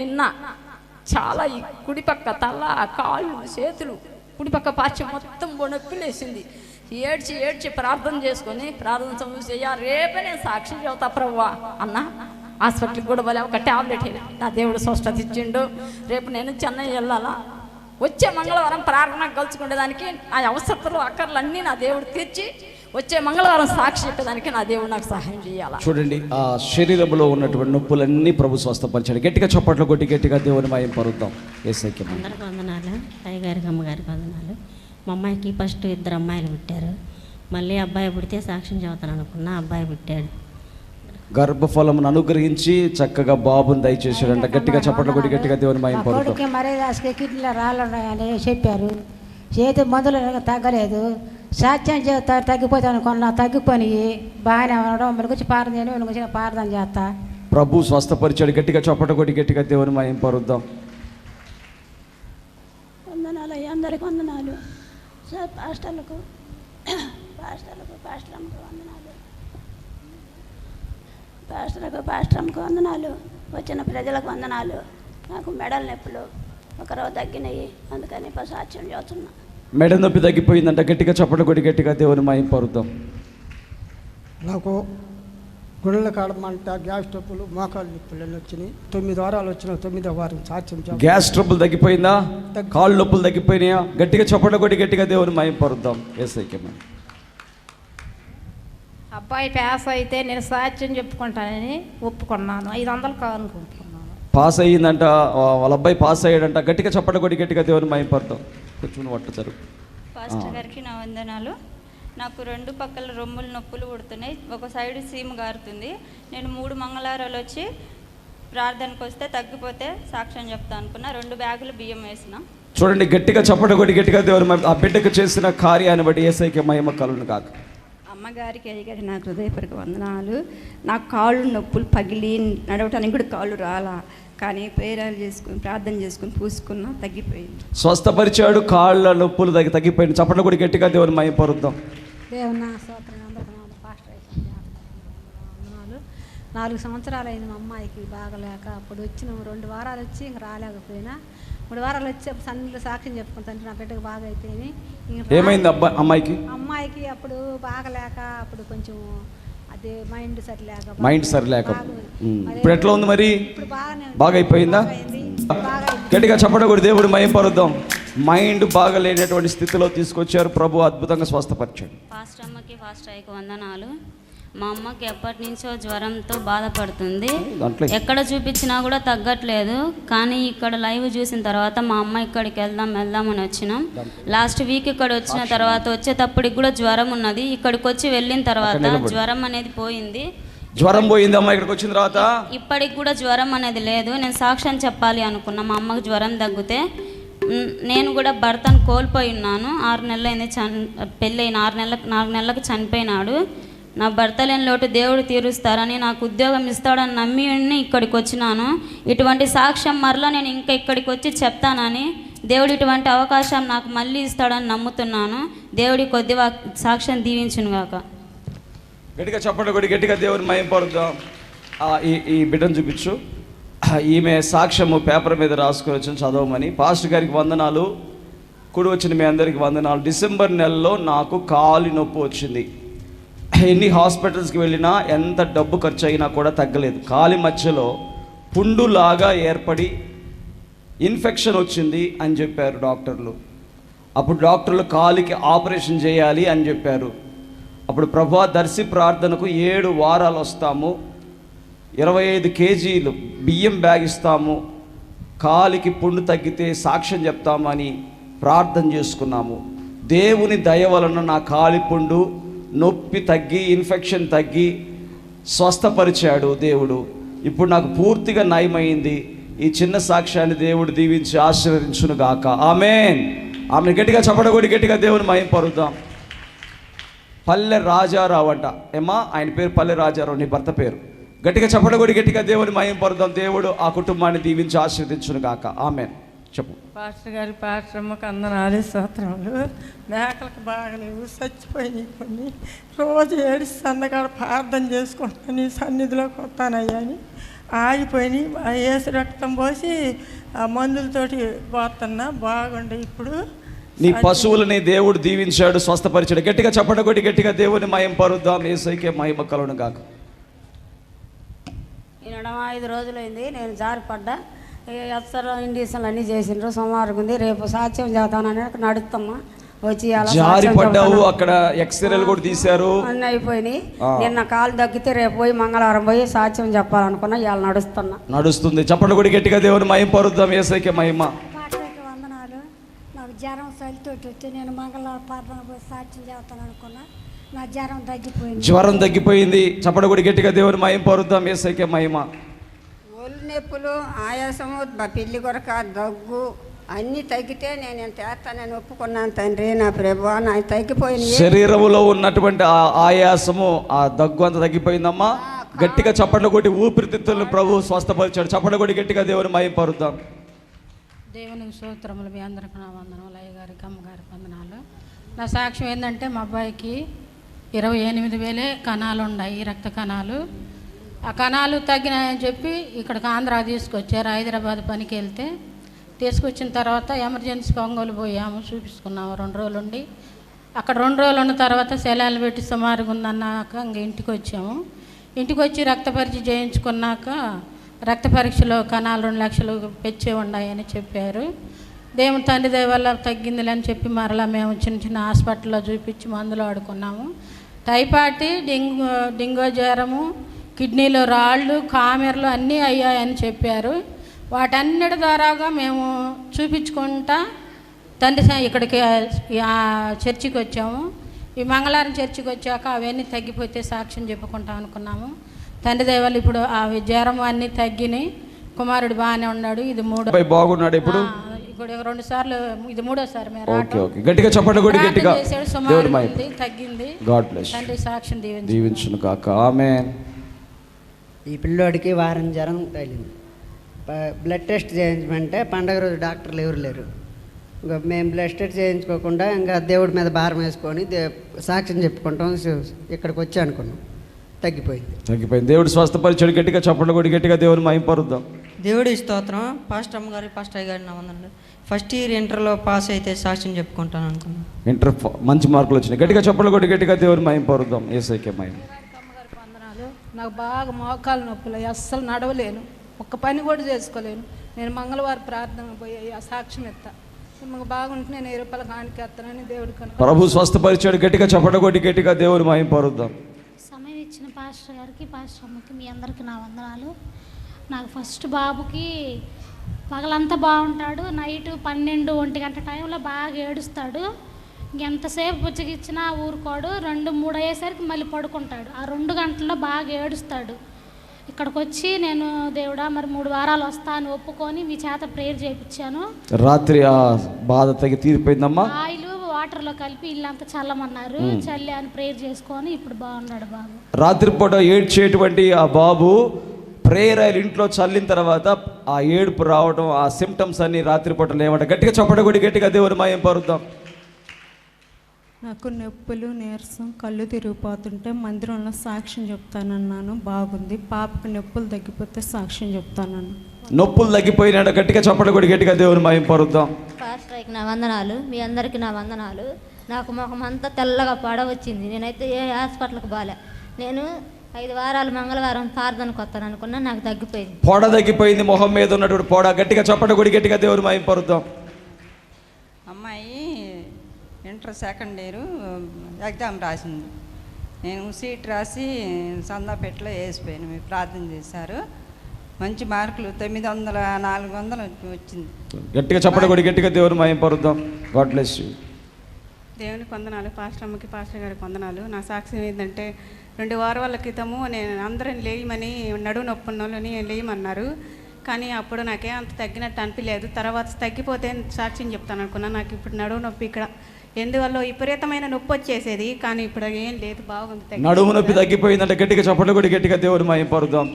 నిన్న చాలా ఈ కుడిపక్క తల కాళ్ళు చేతులు కుడిపక్క పార్చి మొత్తం నొప్పిలేసింది ఏడ్చి ఏడ్చి ప్రార్థన చేసుకొని ప్రార్థన సమస్య రేపే నేను సాక్షి చెబుతా ప్రవ్వా అన్న. హాస్పిటల్కి కూడా పోలే ఒక టాబ్లెట్ నా దేవుడు స్వస్థత ఇచ్చిండు. రేపు నేను చెన్నై వెళ్ళాలా? వచ్చే మంగళవారం ప్రార్థన కలుసుకునేదానికి నా అవసరతలు అక్కర్లన్నీ నా దేవుడు తీర్చి వచ్చే మంగళవారం సాక్షి చెప్పేదానికి నా దేవుడు నాకు సహాయం చేయాలా? చూడండి ఆ శరీరంలో ఉన్నటువంటి నొప్పులన్నీ ప్రభు స్వస్థపరిచాడు. గట్టిగా చప్పట్లు కొట్టి గట్టిగా దేవుని మాయం పరుద్దాం. ఏసైక్యం అందరికి వందనాలు. అయ్యగారికి అమ్మగారికి వందనాలు. మా అమ్మాయికి ఫస్ట్ ఇద్దరు అమ్మాయిలు పుట్టారు. మళ్ళీ అబ్బాయి పుడితే సాక్ష్యం చెబుతాను అనుకున్నా అబ్బాయి పుట్టాడు. గర్భఫలమును అనుగ్రహించి చక్కగా బాబుని దయచేసాడంట గట్టిగా చప్పట్లు కొట్టి గట్టిగా దేవుని మాయం పరుద్దాం. కొడుకు మరే కిడ్నీలో రాళ్ళు ఉన్నాయని చెప్పారు. చేతి మందులు తగ్గలేదు. సాత్యం చేస్తా తగ్గిపోతే అనుకున్నా తగ్గిపోయి బాగానే ఉండడం మనకు వచ్చి పారదం చేయను మనకు వచ్చి పారదం చేస్తా. ప్రభు స్వస్థపరిచాడు గట్టిగా చప్పట్లు కొట్టి గట్టిగా దేవుని మాయం పరుద్దాం. వందనాలు అయ్యా అందరికి వందనాలు. సార్ పాస్టర్లకు పాస్టర్లకు పాస్టర్లకు వందనాలు. పాస్టర్లకు పాస్టర్లకు వందనాలు. వచ్చిన ప్రజలకు వందనాలు. నాకు మెడల నొప్పులు ఒకరోజు తగ్గినాయి అందుకని ఇప్పుడు సాక్ష్యం చేస్తున్నా. మెడ నొప్పి తగ్గిపోయిందంట గట్టిగా చప్పట్లు కొట్టి గట్టిగా దేవుని మాయం పరుద్దాం. నాకు గుళ్ళ కాడమంట గ్యాస్ ట్రబ్బులు మోకాలు నొప్పులు అన్నీ వచ్చినాయి. తొమ్మిది వారాలు వచ్చిన తొమ్మిదో వారం చెప్ప గ్యాస్ ట్రబుల్ తగ్గిపోయిందా? కాళ్ళు నొప్పులు తగ్గిపోయినాయా? గట్టిగా చప్పట్లు కొట్టి గట్టిగా దేవుని మాయం పరుద్దాం. ఏసైక్యం అబ్బాయి పాస్ అయితే నేను సాక్ష్యం చెప్పుకుంటానని ఒప్పుకున్నాను. ఐదు వందలు కావాలనుకుంటున్నాను. పాస్ అయ్యిందంట వాళ్ళ అబ్బాయి పాస్ అయ్యాడంట. గట్టిగా చప్పట్లు కొట్టి గట్టిగా దేవుని పరుద్దాం కొంచెం పట్టు జరుగు పాస్టర్ గారికి నా వందనాలు. నాకు రెండు పక్కల రొమ్ములు నొప్పులు పుడుతున్నాయి. ఒక సైడ్ సీమ్ గారుతుంది. నేను మూడు మంగళవారాలు వచ్చి ప్రార్థనకు వస్తే తగ్గిపోతే సాక్ష్యం చెప్తా అనుకున్నా. రెండు బ్యాగులు బియ్యం వేసిన. చూడండి గట్టిగా చప్పట కొట్టి గట్టిగా దేవుని మహిమ- ఆ బిడ్డకు చేసిన కార్యాన్ని బట్టి ఏసైకి మహిమ కలుగును కాక అమ్మగారికి అయ్యగారి నాకు హృదయపూర్వక వందనాలు. నాకు కాళ్ళు నొప్పులు పగిలి నడవటానికి కూడా కాళ్ళు రాలా. కానీ ప్రేరాలు చేసుకుని ప్రార్థన చేసుకుని పూసుకున్నా తగ్గిపోయింది. స్వస్థపరిచాడు కాళ్ళ నొప్పులు తగ్గి తగ్గిపోయింది. చప్పట కొట్టి గట్టిగా దేవుని మహిమ పరుద్దాం. దేవుని నా నాలుగు సంవత్సరాలు అయింది మా అమ్మాయికి బాగలేక అప్పుడు వచ్చిన రెండు వారాలు వచ్చి ఇంక రాలేకపోయినా. మూడు వారాలు వచ్చి సన్నిలో సాక్ష్యం చెప్పుకుంటాను నా బిడ్డకు బాగా అయితేని ఏమైంది అబ్బాయి అమ్మాయికి? అమ్మాయికి అప్పుడు బాగలేక అప్పుడు కొంచెం అదే మైండ్ సరిలేక మైండ్ సరిలేక ఇప్పుడు ఎట్లా ఉంది మరి? ఇప్పుడు బాగానే ఉంది. బాగా అయిపోయిందా. గట్టిగా చప్పట కొట్టి దేవుడు మహిమ పరుద్దాం. మైండ్ బాగా లేనటువంటి స్థితిలో తీసుకొచ్చారు. ప్రభు అద్భుతంగా స్వస్థపరిచాడు. ఫాస్ట్ అమ్మకి ఫాస్ట్ అయ్యకి వందనాలు. మా అమ్మకి ఎప్పటి నుంచో జ్వరంతో బాధపడుతుంది. ఎక్కడ చూపించినా కూడా తగ్గట్లేదు. కానీ ఇక్కడ లైవ్ చూసిన తర్వాత మా అమ్మ ఇక్కడికి వెళ్దాం వెళ్దామని వచ్చినాం. లాస్ట్ వీక్ ఇక్కడ వచ్చిన తర్వాత వచ్చేటప్పటికి కూడా జ్వరం ఉన్నది. ఇక్కడికి వచ్చి వెళ్ళిన తర్వాత. జ్వరం అనేది పోయింది. జ్వరం పోయింది అమ్మ ఇక్కడికి వచ్చిన తర్వాత? ఇప్పటికి కూడా జ్వరం అనేది లేదు. నేను సాక్ష్యం చెప్పాలి అనుకున్నా. మా అమ్మకు జ్వరం తగ్గితే నేను కూడా భర్తను కోల్పోయి ఉన్నాను. ఆరు నెలలైంది చన్ పెళ్ళైన ఆరు నెలలకు నాలుగు నెలలకు చనిపోయినాడు. నా భర్త లేని లోటు దేవుడు తీరుస్తారని నాకు ఉద్యోగం ఇస్తాడని నమ్మి ఇక్కడికి వచ్చినాను. ఇటువంటి సాక్ష్యం మరలా నేను ఇంకా ఇక్కడికి వచ్చి చెప్తానని దేవుడు ఇటువంటి అవకాశం నాకు మళ్ళీ ఇస్తాడని నమ్ముతున్నాను. దేవుడి కొద్ది వాక్- సాక్ష్యం దీవించును గాక గట్టిగా చెప్పండి కొట్టి గట్టిగా దేవుని మయంపడుద్దాం ఈ ఈ బిడ్డను చూపించు. ఈమె సాక్ష్యము పేపర్ మీద రాసుకొని వచ్చి చదవమని. పాస్టర్ గారికి వందనాలు. కూడి వచ్చిన మీ అందరికి వందనాలు. డిసెంబర్ నెలలో నాకు కాలి నొప్పి వచ్చింది. ఎన్ని హాస్పిటల్స్కి వెళ్ళినా ఎంత డబ్బు ఖర్చు అయినా కూడా తగ్గలేదు. కాలి మధ్యలో పుండులాగా ఏర్పడి ఇన్ఫెక్షన్ వచ్చింది అని చెప్పారు డాక్టర్లు. అప్పుడు డాక్టర్లు కాలికి ఆపరేషన్ చేయాలి అని చెప్పారు. అప్పుడు ప్రభా దర్శి ప్రార్థనకు ఏడు వారాలు వస్తాము. ఇరవై ఐదు కేజీలు బియ్యం బ్యాగ్ ఇస్తాము. కాలికి పుండు తగ్గితే సాక్ష్యం చెప్తామని ప్రార్థన చేసుకున్నాము. దేవుని దయ వలన నా కాలి పుండు నొప్పి తగ్గి ఇన్ఫెక్షన్ తగ్గి స్వస్థపరిచాడు దేవుడు. ఇప్పుడు నాకు పూర్తిగా నయమైంది. ఈ చిన్న సాక్ష్యాన్ని దేవుడు దీవించి ఆశీర్వదించును గాక ఆమెన్. ఆమె గట్టిగా చప్పడగొడి గట్టిగా దేవుని మయంపరుద్దాం పల్లె రాజారావు అంట. ఏమా ఆయన పేరు పల్లె రాజారావు నీ భర్త పేరు. గట్టిగా చప్పడగొడి గట్టిగా దేవుని మయంపరుద్దాం దేవుడు ఆ కుటుంబాన్ని దీవించి ఆశీర్వదించును గాక ఆమెన్. చెప్పు. పాస్టర్ గారి పాశ్రమకు అందనాలు స్తోత్రములు. మేకలకు బాగలేవు చచ్చిపోయినాయి కొన్ని. రోజు ఏడిసి సన్నగాడ ప్రార్థన చేసుకుంటాను నీ సన్నిధిలోకి వస్తానయ్యా అని. ఆగిపోయినాయి ఏసు రక్తం పోసి ఆ మందులతోటి పోతున్నా బాగుండే ఇప్పుడు. నీ పశువులని దేవుడు దీవించాడు స్వస్థపరిచాడు. గట్టిగా కొట్టి గట్టిగా దేవుని మయం పరుద్దాం ఏసైకే మహిమ కలుగును గాక ఈ నడమ ఐదు రోజులైంది నేను జారిపడ్డా. ఎస్ఆర్ ఇండిషన్లు అన్నీ చేసిండ్రు. సుమారుగా ఉంది. రేపు సాక్ష్యం చేద్దామని నడుస్తామా వచ్చి జారి పడ్డావు. అక్కడ ఎక్స్రేలు కూడా తీశారు. అన్నీ అయిపోయినాయి. నిన్న కాలు తగ్గితే రేపు పోయి మంగళవారం పోయి సాక్ష్యం చెప్పాలనుకున్నా. ఇవాళ నడుస్తున్నా. నడుస్తుంది. చప్పట కొట్టి గట్టిగా దేవుని మయం పరుద్దాం. ఏసైకే మహిమ. పాటలకి వందనాలు. నాకు జ్వరం చలితోటి వచ్చి నేను మంగళవారం ప్రార్థన పోయి సాక్ష్యం చేస్తాను అనుకున్నా. నా జ్వరం తగ్గిపోయింది. జ్వరం తగ్గిపోయింది. చప్పట కొట్టి గట్టిగా దేవుని మయం పరుద్దాం. ఏసైకే మహిమ. ఒళ్ళు నొప్పులు ఆయాసము పిల్లి కొరక దగ్గు అన్నీ తగ్గితే నేను ఇంత చేస్తానని ఒప్పుకున్నాను తండ్రి నా ప్రభు నా తగ్గిపోయింది శరీరములో ఉన్నటువంటి ఆ ఆయాసము ఆ దగ్గు అంత తగ్గిపోయిందమ్మా. గట్టిగా చప్పట్లు కొట్టి ఊపిరితిత్తులను ప్రభు స్వస్థపరిచాడు. చప్పట్లు కొట్టి గట్టిగా దేవుని మయం పరుద్దాం. దేవునికి సూత్రములు మీ అందరికి నా వందనములు. అయ్య గారికి అమ్మగారికి వందనాలు. నా సాక్ష్యం ఏంటంటే మా అబ్బాయికి ఇరవై ఎనిమిది వేలే కణాలు ఉన్నాయి రక్త కణాలు. ఆ కణాలు తగ్గినాయని చెప్పి ఇక్కడికి ఆంధ్ర తీసుకొచ్చారు. హైదరాబాద్ పనికి వెళ్తే తీసుకొచ్చిన తర్వాత ఎమర్జెన్సీ ఒంగోలు పోయాము చూపించుకున్నాము రెండు రోజులు ఉండి అక్కడ రెండు రోజులు ఉన్న తర్వాత శలాలు పెట్టి సుమారుగా ఉందన్నాక ఇంక ఇంటికి వచ్చాము. ఇంటికి వచ్చి రక్త పరీక్ష చేయించుకున్నాక రక్త పరీక్షలో కణాలు రెండు లక్షలు పెచ్చే ఉన్నాయని చెప్పారు. దేవుని తండ్రి దయ వల్ల తగ్గిందిలే అని చెప్పి మరలా మేము చిన్న చిన్న హాస్పిటల్లో చూపించి మందులు ఆడుకున్నాము టైఫాయిడ్ డెంగ్యూ డెంగ్యూ జ్వరము కిడ్నీలో రాళ్ళు కామెర్లు అన్నీ అయ్యాయని చెప్పారు. వాటన్నిటి ద్వారాగా మేము చూపించుకుంటా తండ్రి ఇక్కడికి ఆ చర్చికి వచ్చాము. ఈ మంగళవారం చర్చికి వచ్చాక అవన్నీ తగ్గిపోతే సాక్ష్యం చెప్పుకుంటాం అనుకున్నాము. తండ్రి దయవల్ల ఇప్పుడు ఆ జ్వరం అన్నీ తగ్గినాయి. కుమారుడు బాగానే ఉన్నాడు. ఇది మూడో బాగున్నాడు ఇప్పుడు? రెండు సార్లు ఇది మూడోసారి మేము ఓకే రావటం. ఓకే. గట్టిగా కొట్టి ప్రార్థన గట్టిగా. తగ్గింది. గాడ్ బ్లెస్ తండ్రి సాక్ష్యం దీవించు. దీవించును కాక ఆమె ఈ పిల్లోడికి వారం జ్వరం తగిలింది. బ్లడ్ టెస్ట్ చేయించమంటే పండగ రోజు డాక్టర్లు ఎవరు లేరు. ఇంకా మేము బ్లడ్ టెస్ట్ చేయించుకోకుండా ఇంకా దేవుడి మీద భారం వేసుకొని దే సాక్ష్యం చెప్పుకుంటాం. ఇక్కడికి వచ్చి అనుకున్నాం. తగ్గిపోయింది. తగ్గిపోయింది. దేవుడు స్వస్థపరిచాడు గట్టిగా చప్పట్లు కొట్టి గట్టిగా దేవుని మహిమ పరుద్దాం. దేవుడి స్తోత్రం. పాస్టర్ అమ్మ గారి పాస్టర్ అయ్య గారి వందనాలు ఫస్ట్ ఇయర్ ఇంటర్లో పాస్ అయితే సాక్ష్యం చెప్పుకుంటాను అనుకున్నాను. ఇంటర్ మంచి మార్కులు వచ్చినాయి. గట్టిగా చప్పట్లు కొట్టి గట్టిగా దేవుని మహిమ పరుద్దాం. ఏసైకే మహిమ. వందనాలు నాకు బాగా మోకాలు నొప్పులు అస్సలు నడవలేను. ఒక్క పని కూడా చేసుకోలేను. నేను మంగళవారం ప్రార్థన పోయి ఆ సాక్ష్యం ఎత్తా బాగుంటే నేను ఏ రూపాయల కానికి ఎత్తానని దేవుడికి కనుక ప్రభు స్వస్థపరిచాడు. గట్టిగా చప్పట్లు కొట్టి గట్టిగా దేవుని మహిమ పరుద్దాం. సమయం ఇచ్చిన పాస్టర్ గారికి పాస్టర్ అమ్మకి మీ అందరికి నా వందనాలు. నాకు ఫస్ట్ బాబుకి పగలంతా బాగుంటాడు. నైట్ పన్నెండు ఒంటి గంట టైంలో బాగా ఏడుస్తాడు. ఎంతసేపు బుచ్చగిచ్చినా ఊరుకోడు. రెండు మూడు అయ్యేసరికి మళ్ళీ పడుకుంటాడు. ఆ రెండు గంటల్లో బాగా ఏడుస్తాడు. ఇక్కడికి వచ్చి నేను దేవుడా మరి మూడు వారాలు వస్తాను ఒప్పుకొని మీ చేత ప్రేయర్ చేయించాను రాత్రి ఆ బాధ తగ్గి తీరిపోయిందమ్మా? ఆయిల్ వాటర్లో కలిపి ఇల్లంతా చల్లమన్నారు. చల్లి అని ప్రేయర్ చేసుకొని ఇప్పుడు బాగున్నాడు బాబు. రాత్రిపూట ఏడ్చేటువంటి ఆ బాబు ప్రేయర్ ఆయన ఇంట్లో చల్లిన తర్వాత ఆ ఏడుపు రావడం ఆ సిమ్టమ్స్ అన్ని రాత్రిపూట లేవడం గట్టిగా చప్పట కొట్టి గట్టిగా దేవుని మహిమ పరుద్దాం. నాకు నొప్పులు నీరసం కళ్ళు తిరిగిపోతుంటే మందిరంలో సాక్ష్యం చెప్తానన్నాను. బాగుంది. పాపకు నొప్పులు తగ్గిపోతే సాక్ష్యం చెప్తానన్నాను. నొప్పులు తగ్గిపోయినాడు గట్టిగా చప్పట కొట్టి గట్టిగా దేవుని మహిమ పరుద్దాం. పాస్టర్కి నా వందనాలు. మీ అందరికీ నా వందనాలు. నాకు ముఖం అంతా తెల్లగా పడ వచ్చింది నేనైతే ఏ హాస్పిటల్కి బాలే. నేను ఐదు వారాలు మంగళవారం ప్రార్థనకు వస్తాను అనుకున్నా నాకు తగ్గిపోయింది. పొడ తగ్గిపోయింది మొహం మీద ఉన్నటువంటి పొడ. గట్టిగా చప్పట కొట్టి గట్టిగా దేవుని మహిమ పరుద్దాం. ఇంటర్ సెకండ్ ఇయర్ ఎగ్జామ్ రాసింది. నేను సీట్ రాసి సందాపేటలో వేసిపోయాను. మీరు ప్రార్థన చేశారు. మంచి మార్కులు తొమ్మిది వందల నాలుగు వందలు వచ్చింది. గట్టిగా చప్పట కొట్టి గట్టిగా దేవుని మహిమ పరుద్దాం. గాడ్ బ్లెస్ యూ దేవునికి వందనాలు పాస్టర్ అమ్మకి పాస్టర్ గారికి వందనాలు నా సాక్ష్యం ఏంటంటే రెండు వారాల క్రితము నేను అందరిని లేయమని నడువు నొప్పి ఉన్న వాళ్ళని లేయమన్నారు. కానీ అప్పుడు నాకేం అంత తగ్గినట్టు అనిపించలేదు తర్వాత తగ్గిపోతే సాక్ష్యం చెప్తాను అనుకున్నా. నాకు ఇప్పుడు నడువు నొప్పి ఇక్కడ ఎందువల్ల విపరీతమైన నొప్పి వచ్చేసేది కానీ ఇప్పుడు ఏం లేదు బాగుంది నడుము నొప్పి తగ్గిపోయిందంటే గట్టిగా చప్పట్లు కూడా గట్టిగా దేవుడు మహిమ పరుద్దాం